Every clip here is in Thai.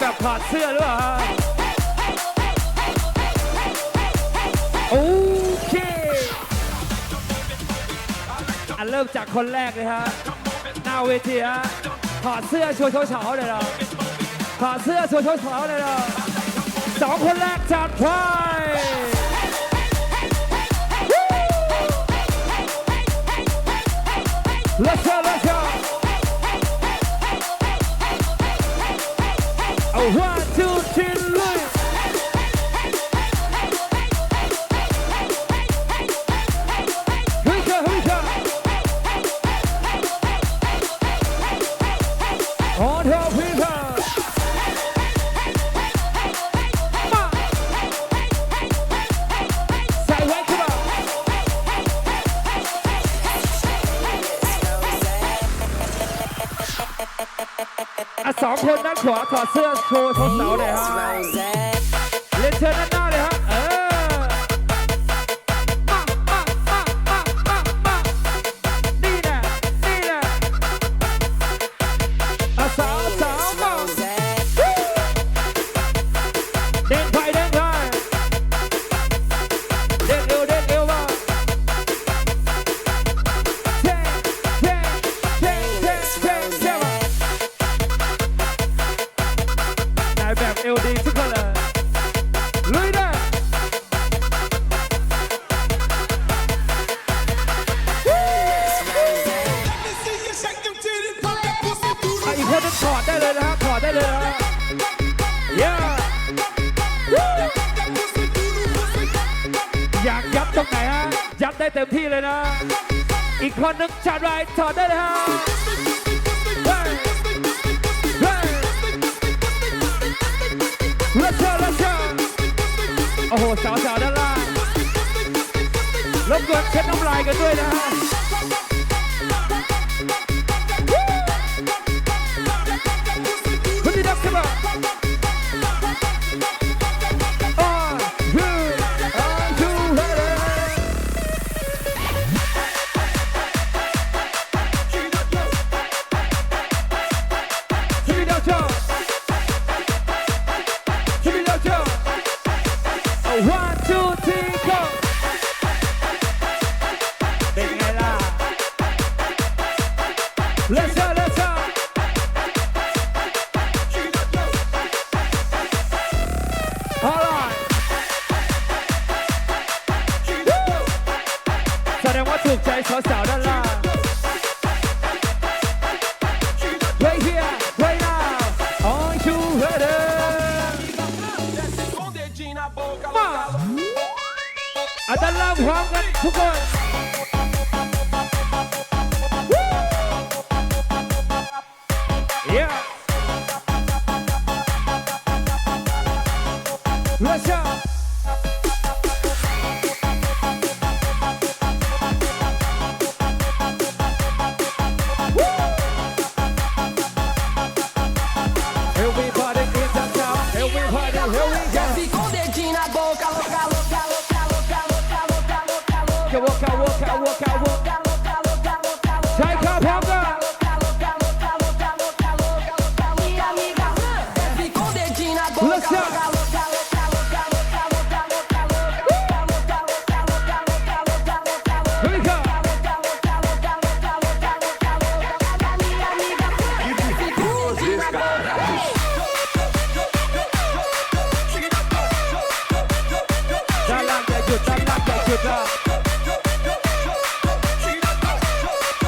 แบบถอดเสื้อหรือเปล่าฮะโอเคอันเริ่มจากคนแรกเลยฮะหน้าเวทีฮะถอดเสื้อโชว์เฉาๆเลยเราถอดเสื้อโชว์เฉาๆเลยเราสองคนแรกจัดไป อะสองคนด้านขวาถอดเสื้อโชว์ทดเสาหน่อยฮะเรียนเชิญด้านหน้าเลยฮะ ถอดได้เลยนะฮะถอดได้เลยนะฮะ Yeah อยากยับตรงไหนฮะ ยับได้เต็มที่เลยนะ อีกคนนึงจัดไรถอดได้เลยฮะเฮ้ยเฮ้ย Let's go Let's go โอ้โห สาวๆด้านล่างรบกวนเช็ดน้ำลายกันด้วยนะฮะ Let's go, let's go. Alright แสดงว่าถูกใจสาวๆด้านล่าง Right here, right now, on you ready? มาอาด้านล่างพร้อมกันทุกคน จ้า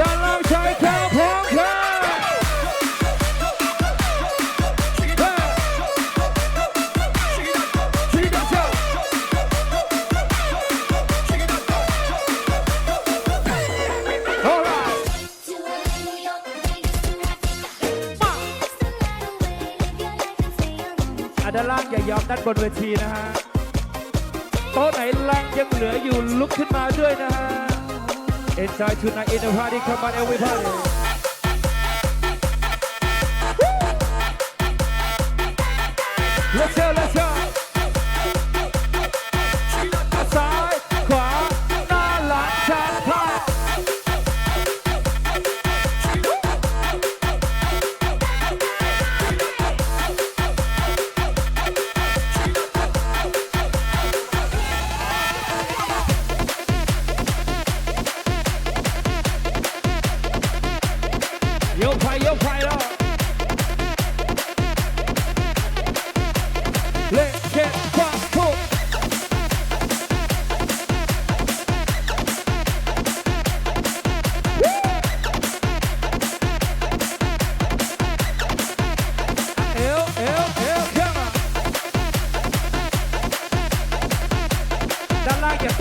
ด้าแร้อด้านล่างอย่ายอมด้านบนเวทีนะฮะ โต๊ะไหนแรงยังเหลืออยู่ลุกขึ้นมาด้วยนะฮะ Enjoy tonight in the party come on everybody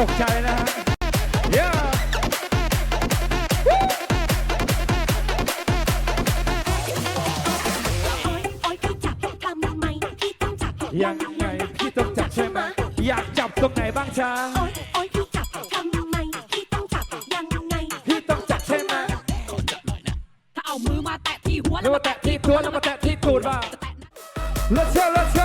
Yeah โอ๊ยโอ๊ยพี่จับทำไมพี่ต้องจับยังไงพี่ต้องจับใช่ไหมอยากจับตรงไหนบ้างจ้าโอ๊ยโอ๊ยพี่จับทำไมพี่ต้องจับยังไงพี่ต้องจับใช่ไหมถ้าเอามือมาแตะที่หัวแล้วมาแตะที่ตัวแล้วมาแตะที่ตูดบ้าง Let's go Let's go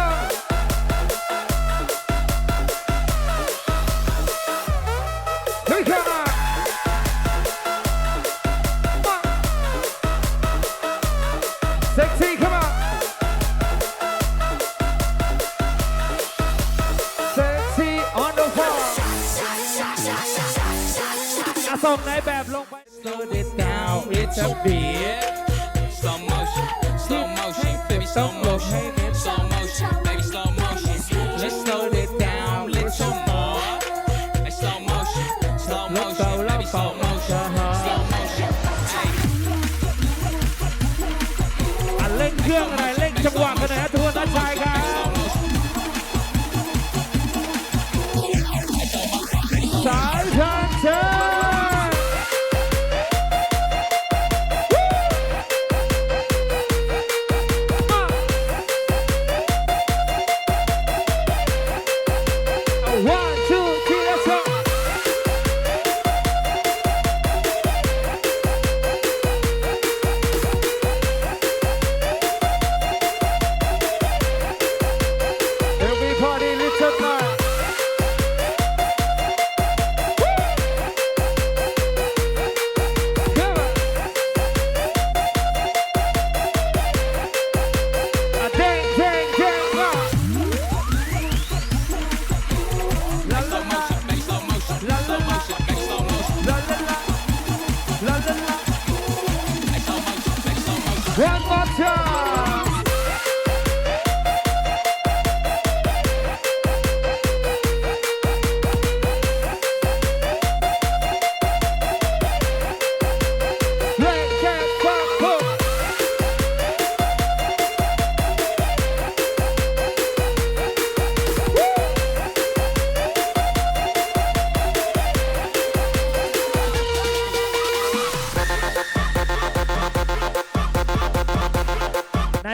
ส่งในแบบลงไป Slow it down it's a beat Slow motion, slow motion, baby, slow motion, slow motion, baby, slow motion. Let's slow it down, little more. Slow motion, slow motion, baby, slow motion, slow motion. อะเร่งเครื่องหน่อยเร่งจังหวะกันหน่อยนะทุกคนนชายครับ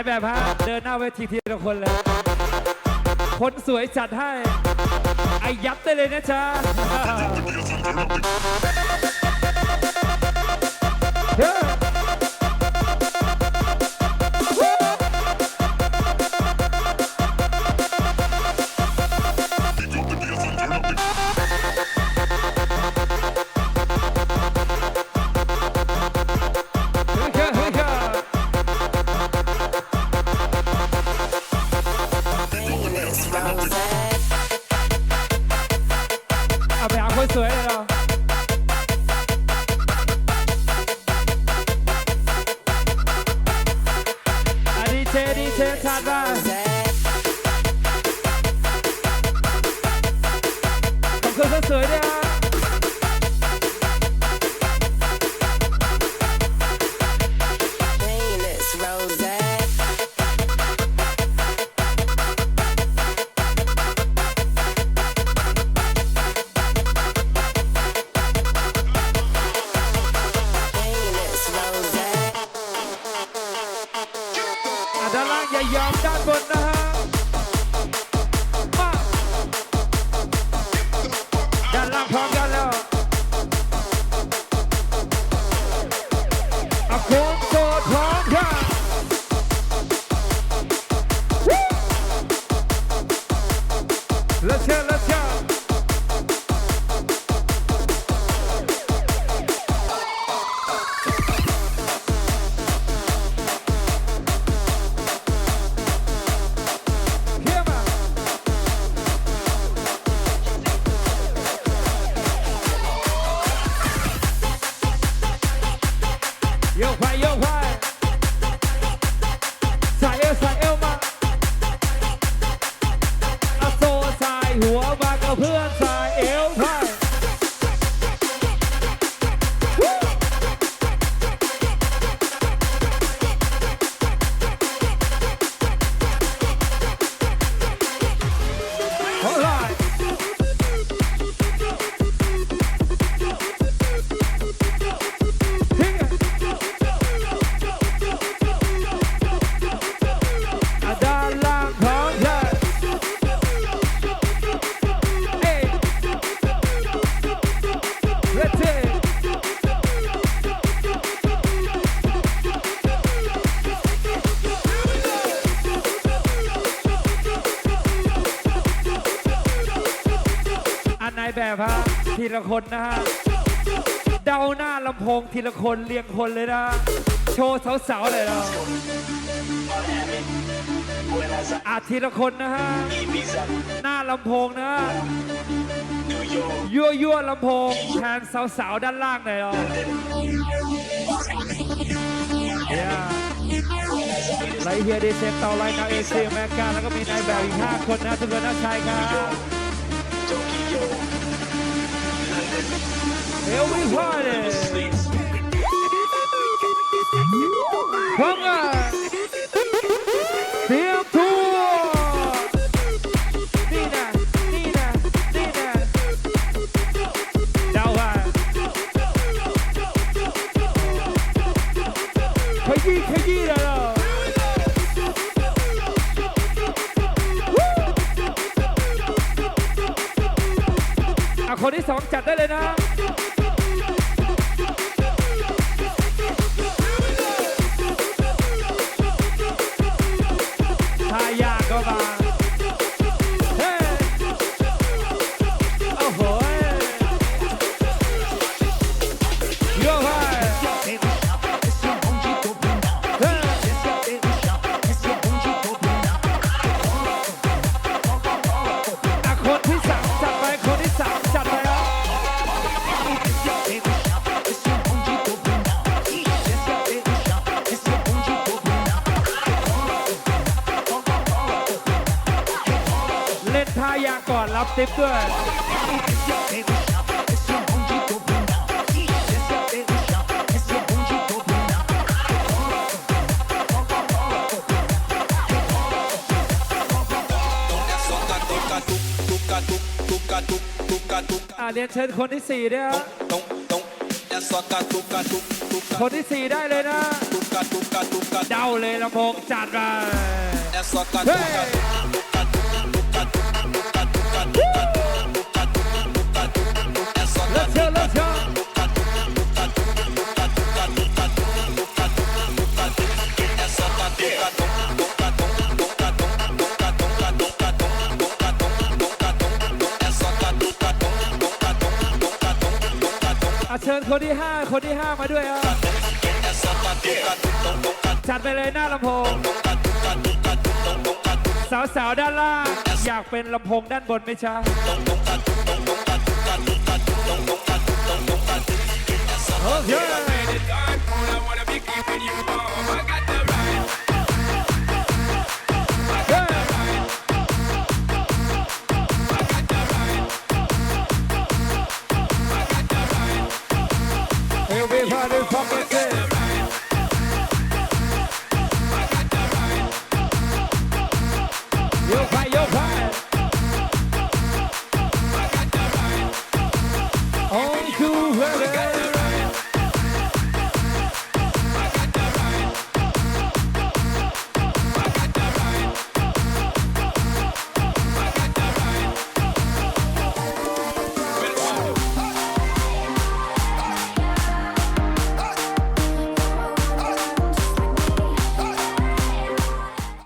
แบบฮะ เดินหน้าเวทีทีละคนเลย คนสวยจัดให้ ไอยับได้เลยนะจ๊ะ แบบฮะทีละคนนะฮะเดาหน้าลำโพงทีละคนเรียงคนเลยนะ โชว์สาวๆเลยนะอาทีละคนนะฮะหน้าลำโพงนะยั่วยั่วๆลำโพงแทนสาวๆด้านล่างเลยเรอ Yeah ไลเฮียดีเซนเตาไลนาเอเชียแมกกาแล้วก็มีนายแบบอีก 5 คนนะทุกคนนะชายครับ เอลวิพาร์ตี้พร้อมกันเตรียมตัวนี่นะนี่นะนี่นะเดาว่าขยี้ขยี้เลยเหรออะคนที่สองจัดได้เลยนะ ก่อนรับทิปด้วยอ่าเรียนเชิญคนที่สี่ด้วยครับคนที่สี่ได้เลยนะเดาเลยลำโพงจัดมาเฮ้ คนที่ 5 คนที่ 5 มาด้วยครับจัดไปเลยหน้าลำโพง สาวสาวด้านล่าง อยากเป็นลำโพงด้านบนไหมจ๊ะโอเค